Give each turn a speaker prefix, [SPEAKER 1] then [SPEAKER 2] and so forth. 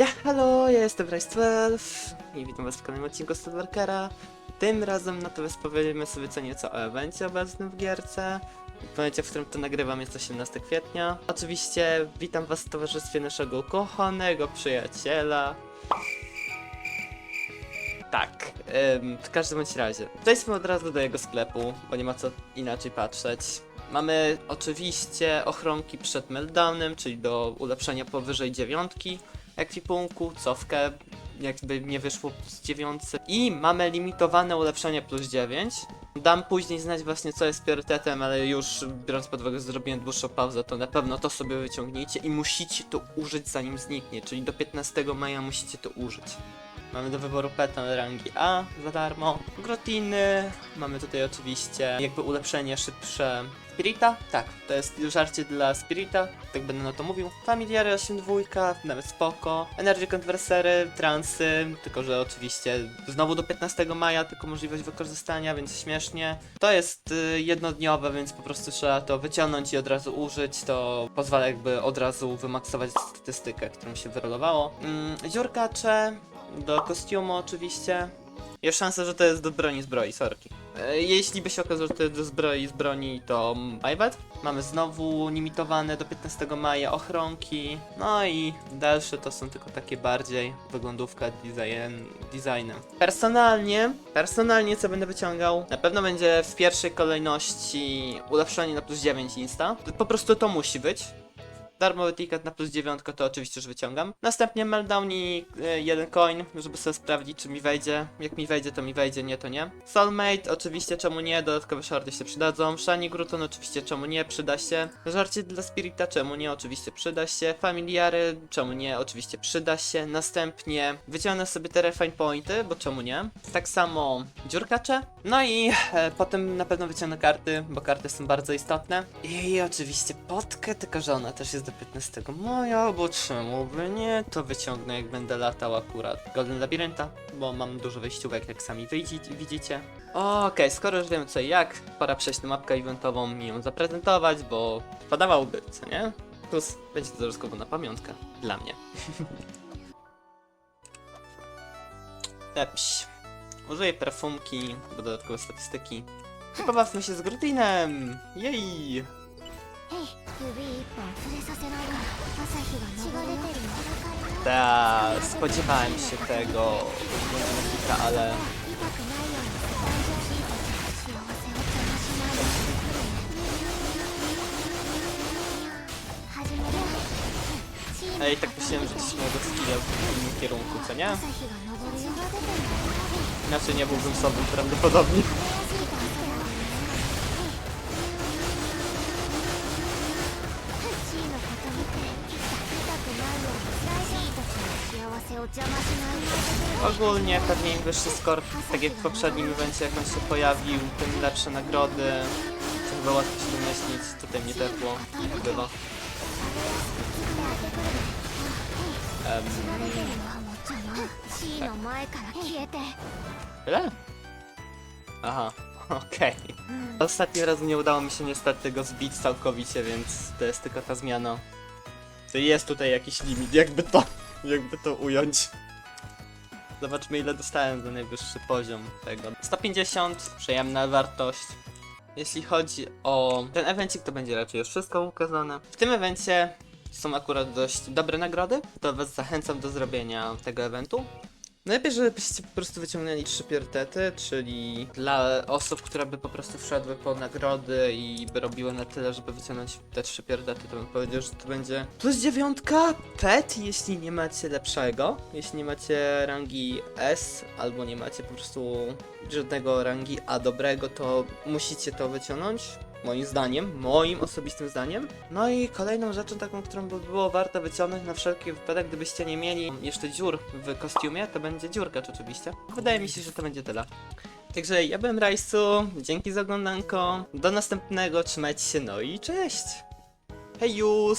[SPEAKER 1] Ja, halo, ja jestem Rice12 i witam was w kolejnym odcinku Stalkera. Tym razem natomiast powiemy sobie co nieco o evencie obecnym w gierce. W momencie, w którym to nagrywam jest 18 kwietnia. Oczywiście witam was w towarzystwie naszego ukochanego przyjaciela. Tak, ym, w każdym bądź razie. Przejdźmy od razu do jego sklepu, bo nie ma co inaczej patrzeć. Mamy oczywiście ochronki przed meltdownem, czyli do ulepszenia powyżej dziewiątki ekwipunku, cofkę jakby nie wyszło z dziewiątce i mamy limitowane ulepszenie plus 9. Dam później znać właśnie co jest priorytetem, ale już biorąc pod uwagę, że zrobiłem dłuższą pauzę, to na pewno to sobie wyciągnijcie i musicie to użyć zanim zniknie, czyli do 15 maja musicie to użyć. Mamy do wyboru peta rangi A za darmo, grotiny, mamy tutaj oczywiście jakby ulepszenie szybsze Spirita, tak, to jest żarcie dla Spirita, tak będę na to mówił. Familiary 8.2, nawet spoko. Energy Conversery, transy, tylko że oczywiście znowu do 15 maja tylko możliwość wykorzystania, więc śmiesznie. To jest y, jednodniowe, więc po prostu trzeba to wyciągnąć i od razu użyć, to pozwala jakby od razu wymaksować statystykę, którą się wyrolowało. Mm, dziurkacze, do kostiumu oczywiście. Jest szansa, że to jest do broni zbroi, sorki. E, Jeśli by się okazało, że to jest do zbroi z broni, to my bad. Mamy znowu limitowane do 15 maja ochronki. No i dalsze to są tylko takie bardziej wyglądówka design, designem. Personalnie, personalnie co będę wyciągał? Na pewno będzie w pierwszej kolejności ulepszenie na plus 9 insta. Po prostu to musi być. Darmowy ticket na plus 9 to oczywiście już wyciągam. Następnie meltdown i y, jeden coin, żeby sobie sprawdzić czy mi wejdzie. Jak mi wejdzie to mi wejdzie, nie to nie. Soulmate oczywiście czemu nie, dodatkowe shorty się przydadzą. Shiny Gruton oczywiście czemu nie, przyda się. Żarcie dla Spirita czemu nie, oczywiście przyda się. Familiary czemu nie, oczywiście przyda się. Następnie wyciągnę sobie te refine pointy, bo czemu nie. Tak samo dziurkacze. No i e, potem na pewno wyciągnę karty, bo karty są bardzo istotne. I oczywiście potkę, tylko że ona też jest do 15 maja, bo czemu by nie? To wyciągnę jak będę latał akurat Golden Labirynta, bo mam dużo wyjściówek jak sami widzi- widzicie. Okej, skoro już wiemy co i jak, pora przejść na mapkę eventową i ją zaprezentować, bo podawałoby, co nie? Plus będzie to dodatkowo na pamiątkę dla mnie. Epś. Użyję perfumki, bo dodatkowe statystyki. Pobawmy się z Grutinem! Jej! Ta, spodziewałem się tego Monika, ale... Ej, tak myślałem, że gdzieś mojego skilla w innym kierunku, co nie? Inaczej nie byłbym sobą prawdopodobnie. Ogólnie pewnie im wyższy skor, tak jak w poprzednim evencie, jak on się pojawił, tym lepsze nagrody. To chyba łatwo się domyślić, tutaj mnie tepło
[SPEAKER 2] tak i wygrywa. Um, tak.
[SPEAKER 1] Tyle? Aha, okej. Okay. Ostatni raz nie udało mi się niestety go zbić całkowicie, więc to jest tylko ta zmiana. To jest tutaj jakiś limit, jakby to jakby to ująć. Zobaczmy ile dostałem za najwyższy poziom tego. 150, przyjemna wartość. Jeśli chodzi o ten evencik, to będzie raczej już wszystko ukazane. W tym evencie są akurat dość dobre nagrody, to was zachęcam do zrobienia tego eventu. Najlepiej, żebyście po prostu wyciągnęli trzy priorytety, czyli dla osób, które by po prostu wszedły po nagrody i by robiły na tyle, żeby wyciągnąć te trzy priorytety, to bym powiedział, że to będzie plus dziewiątka, pet, jeśli nie macie lepszego, jeśli nie macie rangi S, albo nie macie po prostu żadnego rangi A dobrego, to musicie to wyciągnąć. Moim zdaniem, moim osobistym zdaniem. No i kolejną rzeczą taką, którą by było warto wyciągnąć na wszelki wypadek, gdybyście nie mieli jeszcze dziur w kostiumie, to będzie dziurkacz oczywiście. Wydaje mi się, że to będzie tyle. Także ja byłem Rajsu, dzięki za oglądanko, do następnego, trzymajcie się, no i cześć! Hej już!